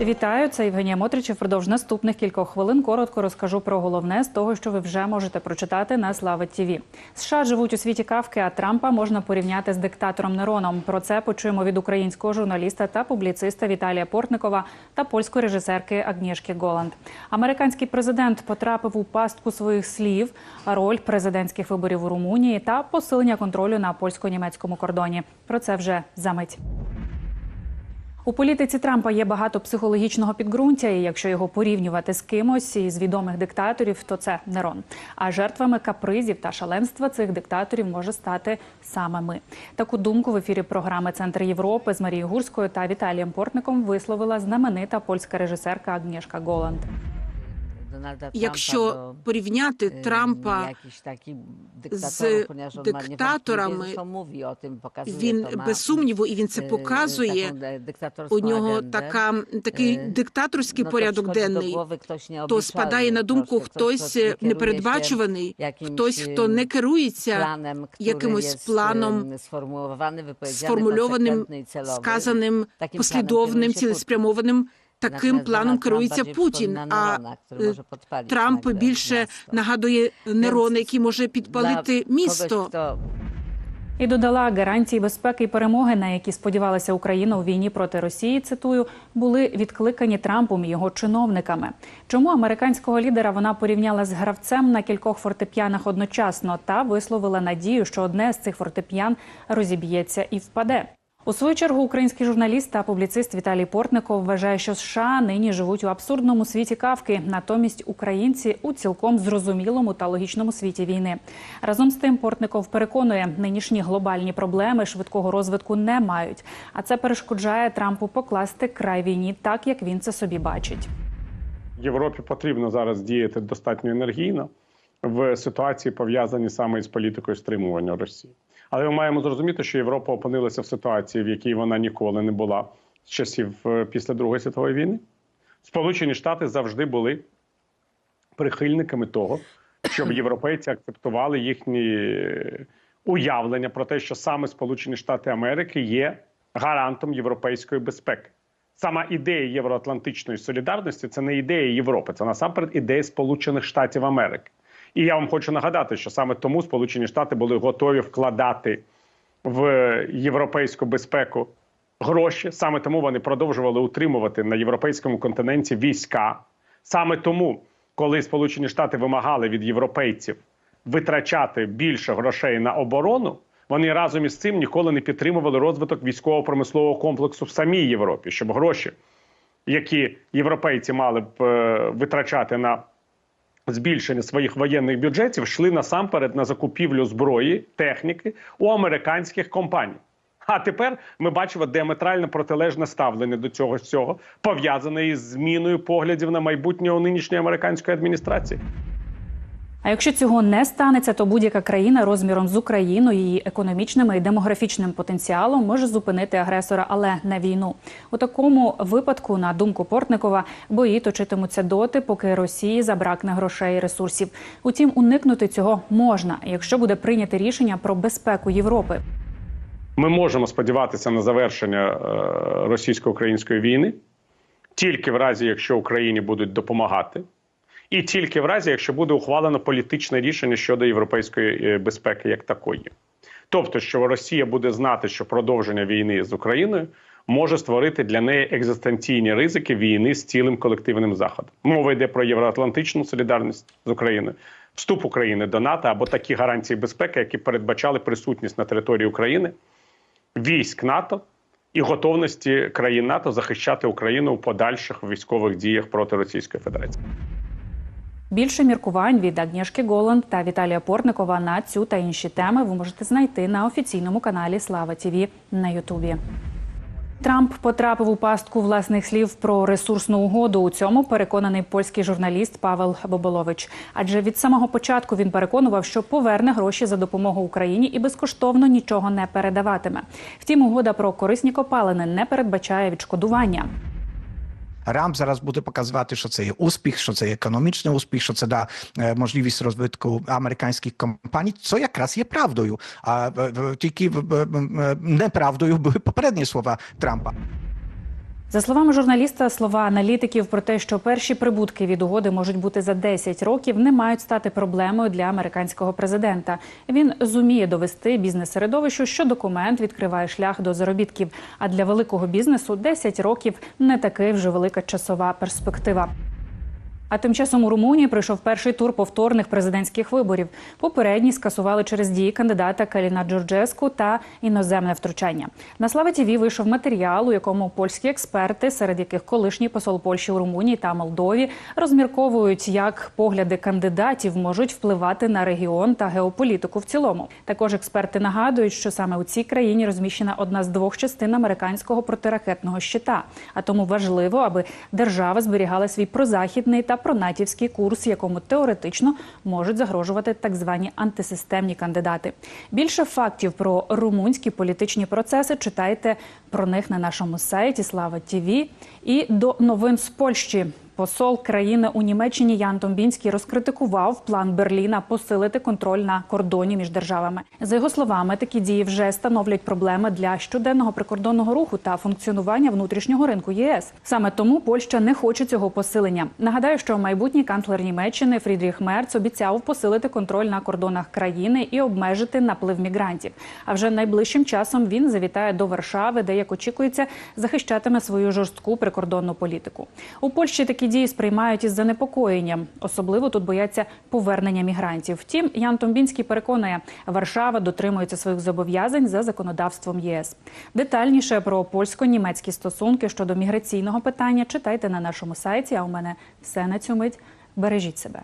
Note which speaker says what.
Speaker 1: Вітаю, це Євгенія Мотрич. Впродовж наступних кількох хвилин коротко розкажу про головне з того, що ви вже можете прочитати на Слава ТІВІ. США живуть у світі кавки, а Трампа можна порівняти з диктатором Нероном. Про це почуємо від українського журналіста та публіциста Віталія Портникова та польської режисерки Агнішки Голланд. Американський президент потрапив у пастку своїх слів, роль президентських виборів у Румунії та посилення контролю на польсько-німецькому кордоні. Про це вже за мить. У політиці Трампа є багато психологічного підґрунтя, і якщо його порівнювати з кимось із відомих диктаторів, то це Нерон. А жертвами капризів та шаленства цих диктаторів може стати саме ми. Таку думку в ефірі програми Центр Європи з Марією Гурською та Віталієм Портником висловила знаменита польська режисерка Агнєшка Голланд.
Speaker 2: Якщо порівняти Трампа з диктаторами, він без сумніву, і він це показує. У нього така такий диктаторський порядок денний. То спадає на думку хтось непередбачуваний, хтось, хто не керується якимось планом, сформульованим, сказаним, послідовним, цілеспрямованим. Таким планом керується Путін. А Трамп більше нагадує Нерона, який може підпалити місто.
Speaker 1: І додала гарантії безпеки і перемоги, на які сподівалася Україна у війні проти Росії. Цитую, були відкликані Трампом і його чиновниками. Чому американського лідера вона порівняла з гравцем на кількох фортепіанах одночасно та висловила надію, що одне з цих фортепіан розіб'ється і впаде. У свою чергу український журналіст та публіцист Віталій Портников вважає, що США нині живуть у абсурдному світі кавки, натомість українці у цілком зрозумілому та логічному світі війни. Разом з тим, Портников переконує, нинішні глобальні проблеми швидкого розвитку не мають, а це перешкоджає Трампу покласти край війні, так як він це собі бачить.
Speaker 3: Європі потрібно зараз діяти достатньо енергійно в ситуації, пов'язаній саме із політикою стримування Росії. Але ми маємо зрозуміти, що Європа опинилася в ситуації, в якій вона ніколи не була з часів е, після Другої світової війни. Сполучені Штати завжди були прихильниками того, щоб європейці акцептували їхні уявлення про те, що саме Сполучені Штати Америки є гарантом європейської безпеки. Сама ідея євроатлантичної солідарності це не ідея Європи, це насамперед ідея Сполучених Штатів Америки. І я вам хочу нагадати, що саме тому Сполучені Штати були готові вкладати в європейську безпеку гроші. Саме тому вони продовжували утримувати на європейському континенті війська. Саме тому, коли Сполучені Штати вимагали від європейців витрачати більше грошей на оборону, вони разом із цим ніколи не підтримували розвиток військово-промислового комплексу в самій Європі, щоб гроші, які європейці мали б е, витрачати на збільшення своїх воєнних бюджетів йшли насамперед на закупівлю зброї, техніки у американських компаній. А тепер ми бачимо діаметрально протилежне ставлення до цього всього, пов'язане із зміною поглядів на майбутнє у нинішньої американської адміністрації.
Speaker 1: А якщо цього не станеться, то будь-яка країна розміром з Україною, її економічним і демографічним потенціалом може зупинити агресора, але не війну. У такому випадку, на думку Портникова, бої точитимуться доти, поки Росії забракне грошей і ресурсів. Утім, уникнути цього можна, якщо буде прийняти рішення про безпеку Європи.
Speaker 3: Ми можемо сподіватися на завершення е, російсько-української війни тільки в разі, якщо Україні будуть допомагати. І тільки в разі, якщо буде ухвалено політичне рішення щодо європейської безпеки як такої, тобто, що Росія буде знати, що продовження війни з Україною може створити для неї екзистенційні ризики війни з цілим колективним заходом. Мова йде про євроатлантичну солідарність з Україною, вступ України до НАТО або такі гарантії безпеки, які передбачали присутність на території України військ НАТО. І готовності країн НАТО захищати Україну у подальших військових діях проти Російської Федерації.
Speaker 1: Більше міркувань від Агнєшки Голланд та Віталія Портникова на цю та інші теми ви можете знайти на офіційному каналі Слава Тіві на Ютубі. Трамп потрапив у пастку власних слів про ресурсну угоду. У цьому переконаний польський журналіст Павел Боболович. Адже від самого початку він переконував, що поверне гроші за допомогу Україні і безкоштовно нічого не передаватиме. Втім, угода про корисні копалини не передбачає відшкодування.
Speaker 4: Рамп зараз буде показувати, що це є успіх, що це є економічний успіх, що це да е, можливість розвитку американських компаній. Це якраз є правдою. А тільки неправдою були попередні слова Трампа.
Speaker 1: За словами журналіста, слова аналітиків про те, що перші прибутки від угоди можуть бути за 10 років, не мають стати проблемою для американського президента. Він зуміє довести бізнес-середовищу, що документ відкриває шлях до заробітків. А для великого бізнесу 10 років не такий вже велика часова перспектива. А тим часом у Румунії пройшов перший тур повторних президентських виборів. Попередні скасували через дії кандидата Каліна Джорджеску та іноземне втручання. На Слава ТІВІ вийшов матеріал, у якому польські експерти, серед яких колишній посол Польщі у Румунії та Молдові, розмірковують, як погляди кандидатів можуть впливати на регіон та геополітику в цілому. Також експерти нагадують, що саме у цій країні розміщена одна з двох частин американського протиракетного щита. А тому важливо, аби держава зберігала свій прозахідний та пронатівський курс, якому теоретично можуть загрожувати так звані антисистемні кандидати. Більше фактів про румунські політичні процеси читайте про них на нашому сайті Слава ТІВІ. І до новин з Польщі. Посол країни у Німеччині Ян Томбінський розкритикував план Берліна посилити контроль на кордоні між державами. За його словами, такі дії вже становлять проблеми для щоденного прикордонного руху та функціонування внутрішнього ринку ЄС. Саме тому Польща не хоче цього посилення. Нагадаю, що майбутній канцлер Німеччини Фрідріх Мерц обіцяв посилити контроль на кордонах країни і обмежити наплив мігрантів. А вже найближчим часом він завітає до Варшави, де як очікується, захищатиме свою жорстку прикордонну політику. У Польщі такі дії сприймають із занепокоєнням. Особливо тут бояться повернення мігрантів. Втім, Ян Томбінський переконує, Варшава дотримується своїх зобов'язань за законодавством ЄС. Детальніше про польсько-німецькі стосунки щодо міграційного питання читайте на нашому сайті. А у мене все на цю мить. Бережіть себе.